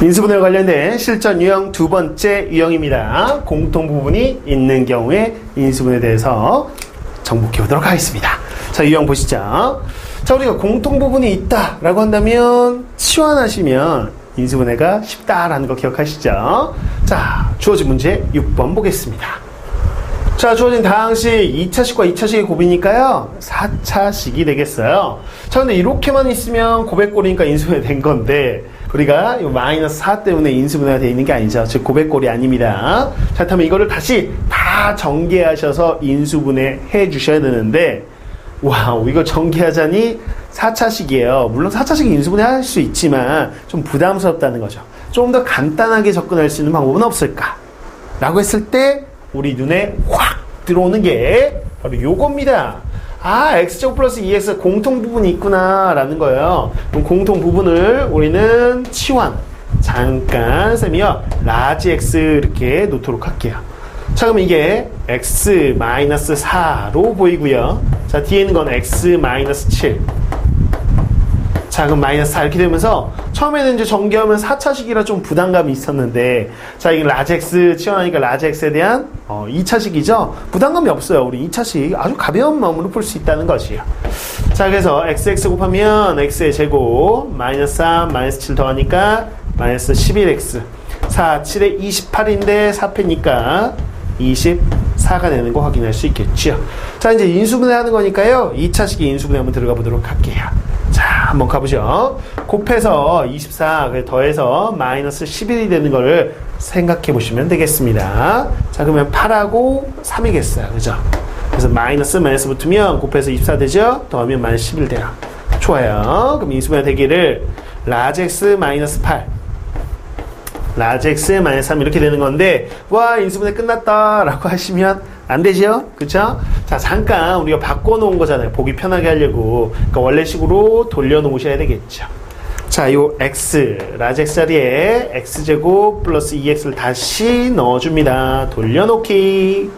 인수분해와 관련된 실전 유형 두 번째 유형입니다. 공통 부분이 있는 경우에 인수분해에 대해서 정복해 보도록 하겠습니다. 자, 유형 보시죠. 자, 우리가 공통 부분이 있다라고 한다면 치환하시면 인수분해가 쉽다라는 거 기억하시죠? 자, 주어진 문제 6번 보겠습니다. 자, 주어진 다항식 2차식과 2차식의 곱이니까요. 4차식이 되겠어요. 자, 근데 이렇게만 있으면 고백골이니까 인수분해 된 건데, 우리가 이 마이너스 4 때문에 인수분해가 되어 있는 게 아니죠. 즉, 고백골이 아닙니다. 자, 그러면 이거를 다시 다 전개하셔서 인수분해 해 주셔야 되는데, 와우, 이거 전개하자니 4차식이에요. 물론 4차식 인수분해 할 수 있지만, 좀 부담스럽다는 거죠. 좀 더 간단하게 접근할 수 있는 방법은 없을까? 라고 했을 때, 우리 눈에 확 들어오는 게 바로 요겁니다. 아, x제곱 플러스 2x 공통 부분이 있구나 라는 거예요. 그럼 공통 부분을 우리는 치환 잠깐 쌤이요 라지 x 이렇게 놓도록 할게요. 자 그럼 이게 x 4로 보이고요. 자 뒤에 있는 건 x 7 자, 그럼 마이너스 4 이렇게 되면서 처음에는 이제 전개하면 4차식이라 좀 부담감이 있었는데 자, 이게 라젝스 치환하니까 라젝스에 대한 어, 2차식이죠. 부담감이 없어요. 우리 2차식 아주 가벼운 마음으로 풀 수 있다는 것이에요. 자, 그래서 xx 곱하면 x의 제곱 마이너스 3 마이너스 7 더하니까 마이너스 11x 4, 7에 28인데 4패니까 24가 되는 거 확인할 수 있겠죠. 자, 이제 인수분해 하는 거니까요. 2차식의 인수분해 한번 들어가 보도록 할게요. 자, 한번 가보죠. 곱해서 24, 더해서 마이너스 11이 되는 거를 생각해 보시면 되겠습니다. 자, 그러면 8하고 3이겠어요. 그죠? 그래서 마이너스 마이너스 붙으면 곱해서 24 되죠? 더하면 마이너스 11 돼요. 좋아요. 그럼 인수분해 되기를 라젝스 마이너스 8. 라젝스 마이너스 3 이렇게 되는 건데 와 인수분해 끝났다 라고 하시면 안 되죠? 그쵸? 자, 잠깐 우리가 바꿔놓은 거잖아요. 보기 편하게 하려고. 그러니까 원래식으로 돌려놓으셔야 되겠죠. 자, 요 x, 라젝스 자리에 x제곱 플러스 2x를 다시 넣어줍니다. 돌려놓기.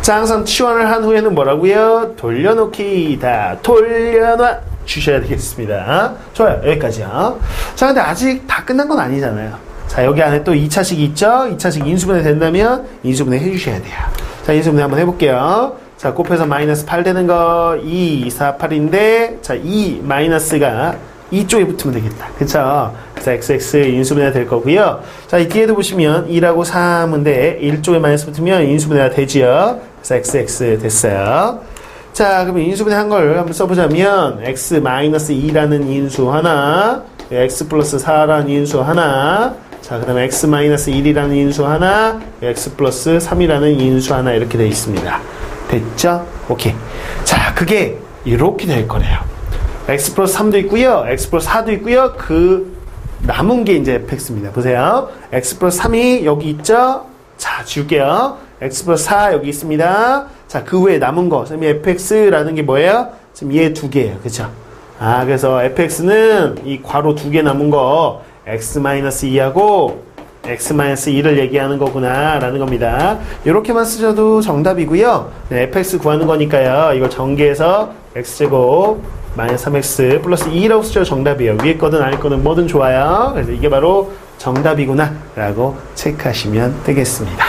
자, 항상 치환을 한 후에는 뭐라고요? 돌려놓기. 다 돌려놔 주셔야 되겠습니다. 좋아요. 여기까지요. 자, 근데 아직 다 끝난 건 아니잖아요. 자, 여기 안에 또 2차식이 있죠? 2차식 인수분해 된다면 인수분해 해주셔야 돼요. 자, 인수분해 한번 해볼게요. 자, 곱해서 마이너스 8 되는 거 2, 4, 8인데 자, 2 마이너스가 이쪽에 붙으면 되겠다. 그쵸? 그래서 XX 인수분해가 될 거고요. 자, 이 뒤에도 보시면 2라고 3인데 1쪽에 마이너스 붙으면 인수분해가 되지요. 그래서 XX 됐어요. 자, 그러면 인수분해 한 걸 한번 써보자면 x 마이너스 2라는 인수 하나, x 플러스 4라는 인수 하나, 자, 그 다음에 x 마이너스 1이라는 인수 하나, x 플러스 3이라는 인수 하나 이렇게 되어 있습니다. 됐죠? 오케이. 자, 그게 이렇게 될 거래요. x 플러스 3도 있고요. x 플러스 4도 있고요. 그 남은 게 이제 fx입니다. 보세요. x 플러스 3이 여기 있죠? 자, 지울게요. x 플러스 4 여기 있습니다. 자, 그 외에 남은 거. 쌤이 fx라는 게 뭐예요? 지금 얘 두 개예요. 그쵸? 아, 그래서 fx는 이 괄호 두 개 남은 거 x-2하고 x-2를 얘기하는 거구나 라는 겁니다. 이렇게만 쓰셔도 정답이고요. 네, fx 구하는 거니까요. 이걸 전개해서 x제곱 마이너스 3x 플러스 2라고 쓰셔도 정답이에요. 위에 거든 아래 거든 뭐든 좋아요. 그래서 이게 바로 정답이구나 라고 체크하시면 되겠습니다.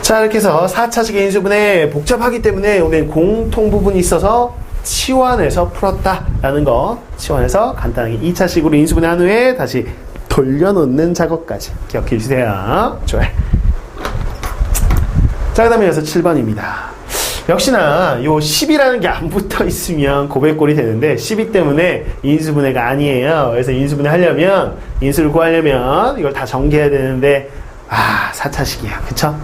자 이렇게 해서 4차식의 인수분해 복잡하기 때문에 오늘 공통 부분이 있어서 치환해서 풀었다라는 거 치환해서 간단하게 2차식으로 인수분해 한 후에 다시 돌려놓는 작업까지 기억해 주세요. 좋아요. 자, 그 다음에 여기서 7번입니다. 역시나 요 10이라는 게 안 붙어 있으면 고백골이 되는데 12 때문에 인수분해가 아니에요. 그래서 인수분해 하려면 인수를 구하려면 이걸 다 전개해야 되는데 아 4차식이야. 그쵸?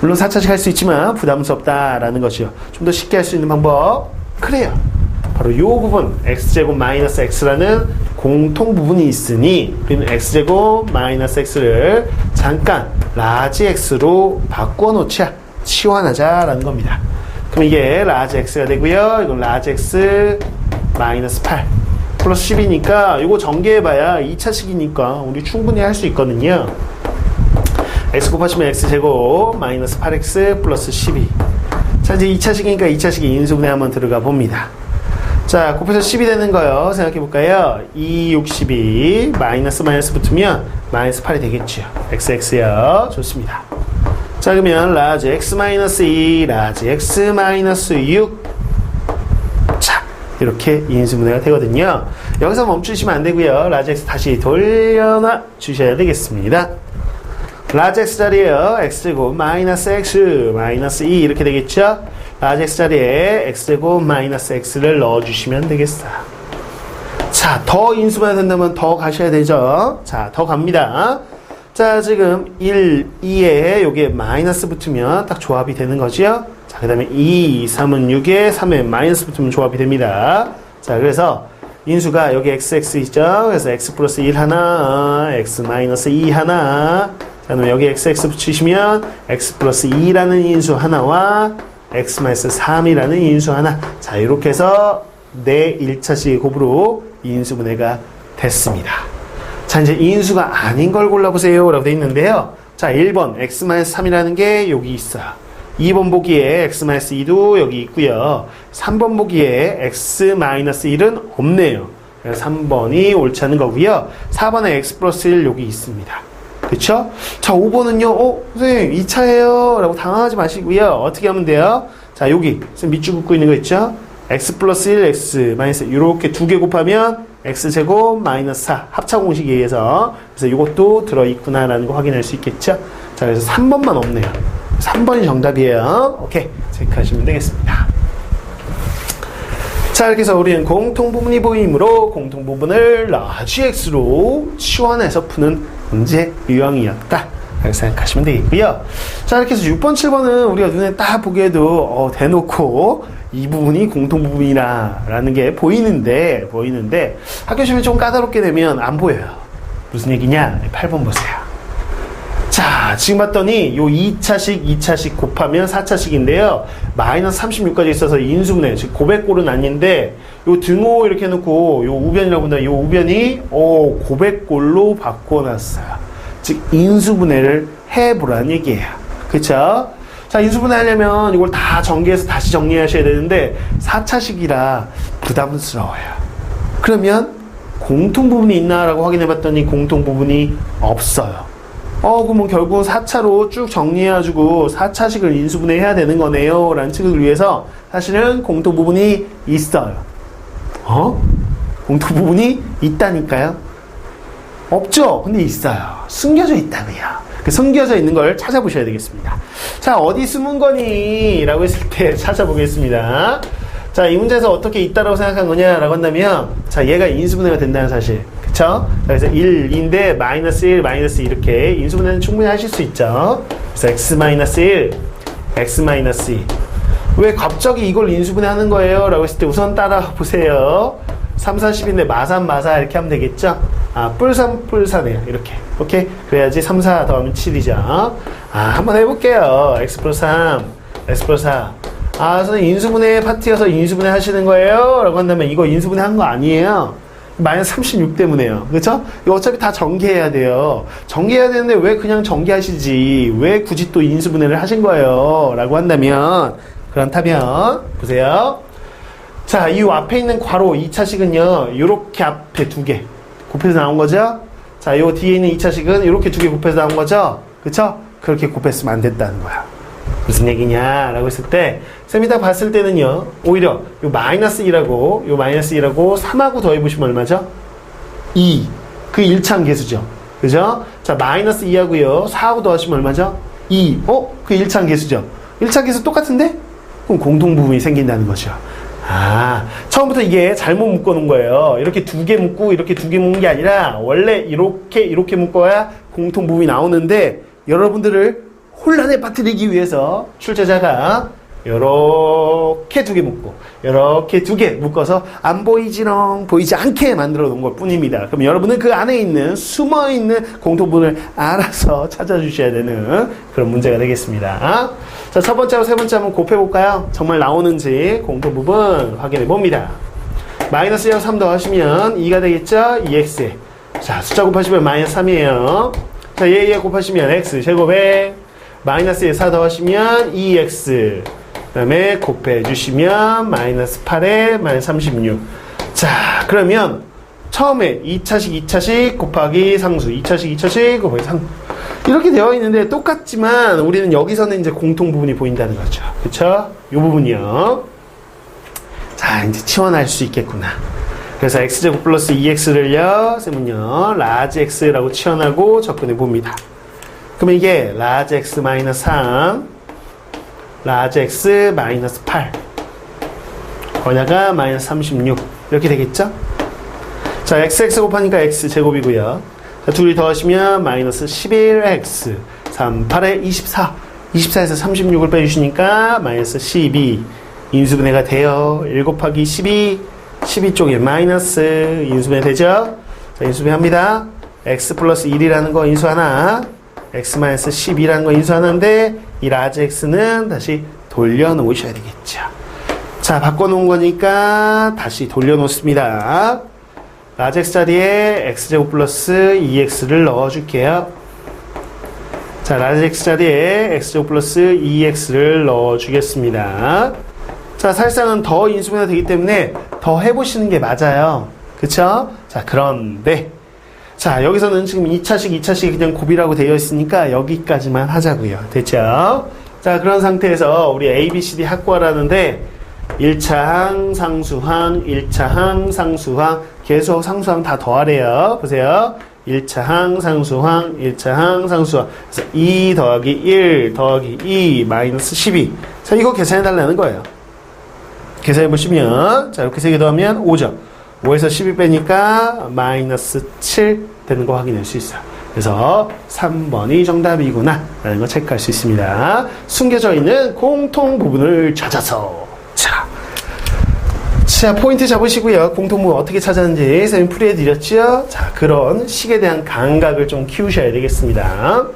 물론 4차식 할 수 있지만 부담스럽다라는 것이요. 좀 더 쉽게 할 수 있는 방법 그래요. 바로 이 부분 x제곱 마이너스 x라는 공통 부분이 있으니 우리는 x제곱 마이너스 x를 잠깐 라지 x로 바꿔 놓자 치환하자라는 겁니다. 그럼 이게 라지 x가 되고요. 이건 라지 x 마이너스 8 플러스 10이니까 이거 전개해봐야 2차식이니까 우리 충분히 할 수 있거든요. x 곱하시면 x제곱 마이너스 8x 플러스 12 자 이제 2차 식이니까 2차식의 인수분해 한번 들어가 봅니다. 자, 곱해서 10이 되는 거요. 생각해 볼까요? 2, 6, 12 마이너스 마이너스 붙으면 마이너스 8이 되겠죠. xx요. 좋습니다. 자, 그러면 라지 x 마이너스 2, 라지 x 마이너스 6. 자, 이렇게 인수분해가 되거든요. 여기서 멈추시면 안 되고요. 라지 x 다시 돌려놔 주셔야 되겠습니다. 라지 x 자리에요. x제곱 마이너스 x 마이너스 2 이렇게 되겠죠? 라지 x 자리에 x제곱 마이너스 x를 넣어주시면 되겠어요. 자, 더 인수분해 된다면 더 가셔야 되죠? 자, 더 갑니다. 자, 지금 1, 2에 여기에 마이너스 붙으면 딱 조합이 되는 거죠? 자, 그 다음에 2, 3은 6에 3에 마이너스 붙으면 조합이 됩니다. 자, 그래서 인수가 여기 xx 있죠? 그래서 x 플러스 1 하나, x 마이너스 2 하나, 자, 그럼 여기 xx 붙이시면 x 플러스 2라는 인수 하나와 x 마이너스 3이라는 인수 하나. 자, 이렇게 해서 내 1차식 곱으로 인수분해가 됐습니다. 자, 이제 인수가 아닌 걸 골라보세요. 라고 되어 있는데요. 자, 1번 x-3이라는 게 여기 있어요. 2번 보기에 x-2도 여기 있고요. 3번 보기에 x-1은 없네요. 그래서 3번이 옳지 않은 거고요. 4번에 x 플러스 1 여기 있습니다. 그쵸? 자, 5번은요, 어, 선생님, 2차예요. 라고 당황하지 마시고요. 어떻게 하면 돼요? 자, 여기, 선생님 밑줄 긋고 있는 거 있죠? x 플러스 1, x 마이너스, 이렇게 두 개 곱하면 x제곱 마이너스 4. 합차 공식에 의해서. 그래서 이것도 들어있구나라는 거 확인할 수 있겠죠? 자, 그래서 3번만 없네요. 3번이 정답이에요. 오케이. 체크하시면 되겠습니다. 자, 이렇게 해서 우리는 공통부분이 보이므로 공통부분을 라지 x로 치환해서 푸는 문제 유형이었다. 라고 생각하시면 되겠고요. 자, 이렇게 해서 6번, 7번은 우리가 눈에 딱 보기에도 어, 대놓고 이 부분이 공통부분이라는 게 보이는데, 보이는데 학교 시험에 좀 까다롭게 되면 안 보여요. 무슨 얘기냐? 8번 보세요. 자, 지금 봤더니 요 2차식, 2차식 곱하면 4차식인데요. 마이너스 36까지 있어서 인수분해, 즉 고백골은 아닌데 요 등호 이렇게 해놓고 요 우변이라고 본다. 요 우변이 오 고백골로 바꿔놨어요. 즉 인수분해를 해보라는 얘기예요. 그쵸? 자, 인수분해 하려면 이걸 다 전개해서 다시 정리하셔야 되는데 4차식이라 부담스러워요. 그러면 공통 부분이 있나라고 확인해 봤더니 공통 부분이 없어요. 어, 그러면 결국 4차로 쭉 정리해가지고 4차식을 인수분해 해야 되는 거네요. 라는 측을 위해서 사실은 공통 부분이 있어요. 어? 공통 부분이 있다니까요? 없죠? 근데 있어요. 숨겨져 있다고요. 그 숨겨져 있는 걸 찾아보셔야 되겠습니다. 자, 어디 숨은 거니? 라고 했을 때 찾아보겠습니다. 자, 이 문제에서 어떻게 있다라고 생각한 거냐라고 한다면, 자, 얘가 인수분해가 된다는 사실. 그쵸? 그래서 1인데, 마이너스 1, 마이너스 이렇게 인수분해는 충분히 하실 수 있죠. 그래서 x 마이너스 1, x 마이너스 2. 왜 갑자기 이걸 인수분해 하는 거예요? 라고 했을 때 우선 따라 보세요. 3, 4, 10인데 마산, 마사 이렇게 하면 되겠죠? 아, 뿔산, 뿔산이에요. 이렇게. 오케이? 그래야지 3, 4 더하면 7이죠. 아, 한번 해볼게요. x 플러스 3, x 플러스 4. 아, 선생님 인수분해 파티여서 인수분해 하시는 거예요? 라고 한다면 이거 인수분해 한 거 아니에요. 마이너스 36 때문에요. 그렇죠? 어차피 다 전개해야 돼요. 전개해야 되는데 왜 그냥 전개하시지? 왜 굳이 또 인수분해를 하신 거예요? 라고 한다면 그렇다면 보세요. 자, 이 앞에 있는 괄호 2차식은요. 이렇게 앞에 두 개 곱해서 나온 거죠? 자, 요 뒤에 있는 2차식은 이렇게 두 개 곱해서 나온 거죠? 그쵸? 그렇게 곱했으면 안 됐다는 거야. 무슨 얘기냐라고 했을 때 쌤이 딱 봤을 때는요 오히려 요 마이너스 2라고 요 마이너스 2라고 3하고 더해보시면 얼마죠? 2. 그 1차 개수죠. 그죠? 자 마이너스 2하고요 4하고 더하시면 얼마죠? 2. 어? 그 1차 개수죠. 1차 개수 똑같은데? 그럼 공통 부분이 생긴다는 거죠. 아, 처음부터 이게 잘못 묶어 놓은 거예요. 이렇게 두 개 묶고 이렇게 두 개 묶는 게 아니라 원래 이렇게 이렇게 묶어야 공통 부분이 나오는데 여러분들을 혼란에 빠뜨리기 위해서 출제자가 이렇게 두 개 묶고 이렇게 두 개 묶어서 안 보이지롱 보이지 않게 만들어 놓은 것 뿐입니다. 그럼 여러분은 그 안에 있는 숨어 있는 공통분을 알아서 찾아주셔야 되는 그런 문제가 되겠습니다. 자, 첫 번째하고 세 번째 한번 곱해 볼까요? 정말 나오는지 공통 부분 확인해 봅니다. 마이너스 0, 3 더하시면 2가 되겠죠? 2x. 자, 숫자 곱하시면 마이너스 3이에요. 자, 얘, 얘 곱하시면 x 제곱에 마이너스 4 더하시면 2x 그 다음에 곱해 주시면 마이너스 8에 마이너스 36. 자, 그러면 처음에 2차식, 2차식 곱하기 상수, 2차식, 2차식 곱하기 상수. 이렇게 되어 있는데 똑같지만 우리는 여기서는 이제 공통 부분이 보인다는 거죠. 그쵸? 이 부분이요. 자, 이제 치환할 수 있겠구나. 그래서 x제곱 플러스 2x를요, 쌤은요, 라지 x라고 치환하고 접근해 봅니다. 그러면 이게 라지 x 마이너스 3, 라지 x 마이너스 8, 거냐가 마이너스 36 이렇게 되겠죠? 자, xx 곱하니까 x 제곱이고요. 자, 둘이 더하시면 마이너스 11x 3, 8에 24 24에서 36을 빼주시니까 마이너스 12 인수분해가 돼요. 1 곱하기 12 12쪽에 마이너스 인수분해 되죠? 자, 인수분해 합니다. x 플러스 1이라는 거 인수 하나 x 마이너스 12라는 거 인수 하나인데 이 라지 x는 다시 돌려놓으셔야 되겠죠. 자, 바꿔놓은 거니까 다시 돌려놓습니다. 라지 x 자리에 x제곱 플러스 2x를 넣어줄게요. 자, 라지 x 자리에 x제곱 플러스 2x를 넣어주겠습니다. 자, 사실상은 더 인수분해가 되기 때문에 더 해보시는 게 맞아요. 그쵸? 자, 그런데, 자, 여기서는 지금 2차식, 2차식이 그냥 곱이라고 되어 있으니까 여기까지만 하자고요. 됐죠? 자, 그런 상태에서 우리 A, B, C, D 확보하라는데 1차 항, 상수항, 1차 항, 상수항, 계속 상수항 다 더하래요. 보세요. 1차 항, 상수항, 1차 항, 상수항. 그래서 2 더하기 1 더하기 2 마이너스 12. 자, 이거 계산해 달라는 거예요. 계산해 보시면, 자, 이렇게 세 개 더하면 5죠. 5에서 12 빼니까 마이너스 7 되는 거 확인할 수 있어요. 그래서 3번이 정답이구나 라는 거 체크할 수 있습니다. 숨겨져 있는 공통 부분을 찾아서 자, 자 포인트 잡으시고요. 공통 부분 어떻게 찾았는지 선생님 풀이해드렸죠. 자 그런 식에 대한 감각을 좀 키우셔야 되겠습니다.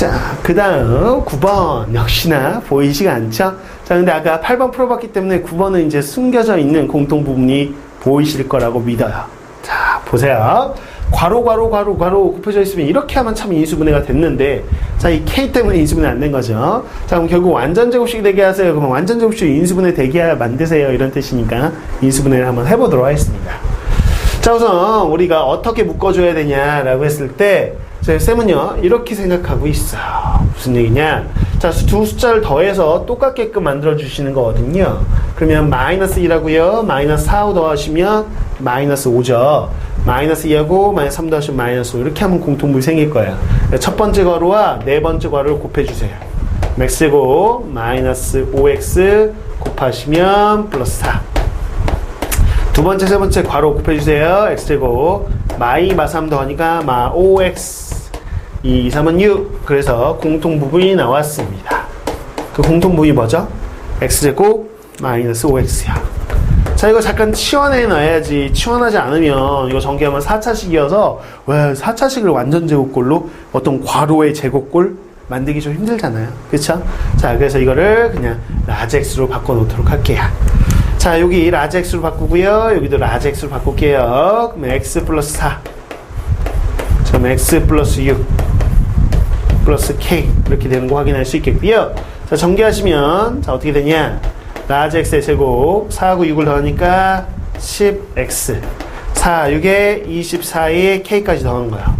자, 그 다음 9번 역시나 보이지가 않죠? 자, 근데 아까 8번 풀어봤기 때문에 9번은 이제 숨겨져 있는 공통 부분이 보이실 거라고 믿어요. 자, 보세요. 괄호, 괄호, 괄호, 괄호 곱해져 있으면 이렇게 하면 참 인수분해가 됐는데, 자, 이 K 때문에 인수분해 안 된 거죠. 자, 그럼 결국 완전제곱식 되게 하세요. 그러면 완전제곱식 인수분해 되게 만드세요. 이런 뜻이니까 인수분해를 한번 해보도록 하겠습니다. 자, 우선 우리가 어떻게 묶어줘야 되냐라고 했을 때, 저희 쌤은요, 이렇게 생각하고 있어요. 무슨 얘기냐? 자, 두 숫자를 더해서 똑같게끔 만들어주시는 거거든요. 그러면 마이너스 2라고요. 마이너스 4호 더하시면 마이너스 5죠. 마이너스 2하고 마이너스 3 더하시면 마이너스 5. 이렇게 하면 공통분이 생길 거예요. 첫 번째 괄호와 네 번째 괄호를 곱해주세요. 맥스고 마이너스 5x 곱하시면 플러스 4. 두 번째, 세 번째 괄호 곱해주세요. x제곱 마이 마3 더하니까 마 5x 2, 3은 6 그래서 공통 부분이 나왔습니다. 그 공통 부분이 뭐죠? x제곱 마이너스 5x야. 자 이거 잠깐 치환해 놔야지 치환하지 않으면 이거 전개하면 4차식이어서 왜 4차식을 완전 제곱꼴로 어떤 괄호의 제곱꼴 만들기 좀 힘들잖아요. 그쵸? 자 그래서 이거를 그냥 라지 x로 바꿔 놓도록 할게요. 자, 여기 라지 x로 바꾸고요. 여기도 라지 x로 바꿀게요. 그럼 x 플러스 4. 그럼 x 플러스 6 플러스 k 이렇게 되는 거 확인할 수 있겠고요. 자, 전개하시면 자, 어떻게 되냐? 라지 x의 제곱 4하고 6을 더하니까 10x 4, 6에 24에 k까지 더한 거야.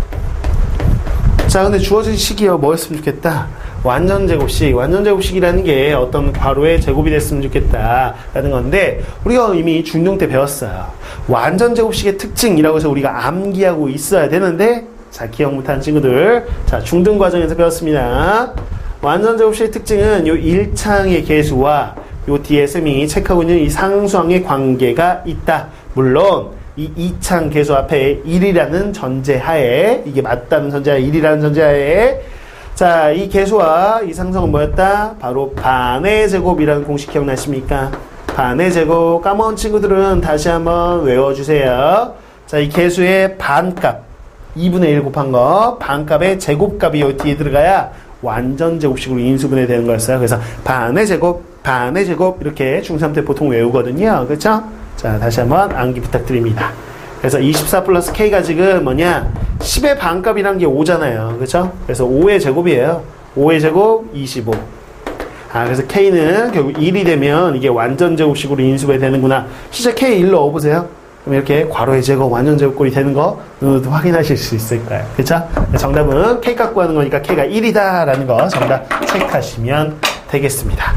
자, 근데 주어진 식이요. 뭐였으면 좋겠다? 완전 제곱식, 완전 제곱식이라는 게 어떤 괄호의 제곱이 됐으면 좋겠다라는 건데 우리가 이미 중등 때 배웠어요. 완전 제곱식의 특징이라고 해서 우리가 암기하고 있어야 되는데 자 기억 못한 친구들 자 중등 과정에서 배웠습니다. 완전 제곱식의 특징은 요 1창의 개수와 요 뒤에 쌤이 체크하고 있는 이 상수항의 관계가 있다. 물론 이 2창 개수 앞에 1이라는 전제하에 이게 맞다는 전제하에 1이라는 전제하에 자, 이 개수와 이 상성은 뭐였다? 바로 반의 제곱이라는 공식 기억나십니까? 반의 제곱 까먹은 친구들은 다시 한번 외워주세요. 자, 이 개수의 반값 2분의 1 곱한 거 반값의 제곱값이 여기 뒤에 들어가야 완전 제곱식으로 인수분해 되는 거였어요. 그래서 반의 제곱, 반의 제곱 이렇게 중3 때 보통 외우거든요. 그렇죠? 자, 다시 한번 암기 부탁드립니다. 그래서 24 플러스 K가 지금 뭐냐? 10의 반값이란 게 5잖아요. 그죠? 그래서 5의 제곱이에요. 5의 제곱 25. 아, 그래서 K는 결국 1이 되면 이게 완전 제곱식으로 인수분해 되는구나. 실제 K 1로 넣어보세요. 그럼 이렇게 괄호의 제곱, 완전 제곱꼴이 되는 거 눈으로도 확인하실 수 있을 거예요. 그쵸? 정답은 K 갖고 하는 거니까 K가 1이다라는 거 정답 체크하시면 되겠습니다.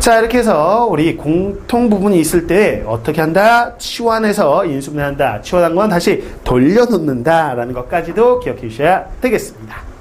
자, 이렇게 해서 우리 공통 부분이 있을 때 어떻게 한다? 치환해서 인수분해한다. 치환한 건 다시 돌려놓는다라는 것까지도 기억해 주셔야 되겠습니다.